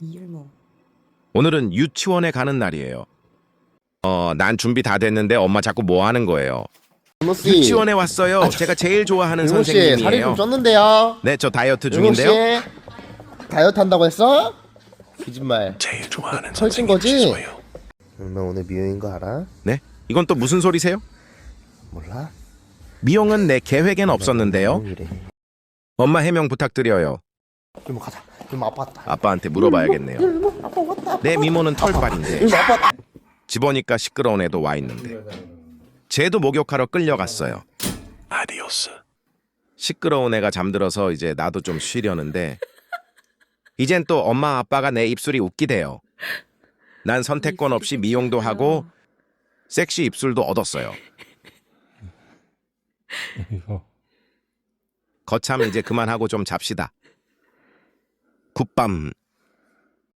이열모. 오늘은 유치원에 가는 날이에요. 어, 난 준비 다 됐는데 엄마 자꾸 뭐 하는 거예요? 씨. 유치원에 왔어요. 제가 제일 좋아하는 윤모 씨 살이 좀 선생님이에요. 쪘는데요. 네, 저 다이어트 씨 중인데요. 다이어트 한다고 했어? 거짓말. 제일 좋아하는 설친 선생님 거지? 응, 너 오늘 미용인 거 알아? 네? 이건 또 무슨 소리세요? 몰라? 미용은 내 계획엔 없었는데요. 엄마 해명 부탁드려요. 윤모 가자. 윤모 아빠 왔다. 아빠한테 물어봐야겠네요. 윤모 아빠 왔다. 내 미모는 털빨인데 윤모 아빠 왔다. 집 오니까 시끄러운 애도 와 있는데 쟤도 목욕하러 끌려갔어요. 아디오스. 시끄러운 애가 잠들어서 이제 나도 좀 쉬려는데 이젠 또 엄마 아빠가 내 입술이 웃기대요. 난 선택권 없이 미용도 하고 섹시 입술도 얻었어요. 이거 거참 이제 그만하고 좀 잡시다. 굿밤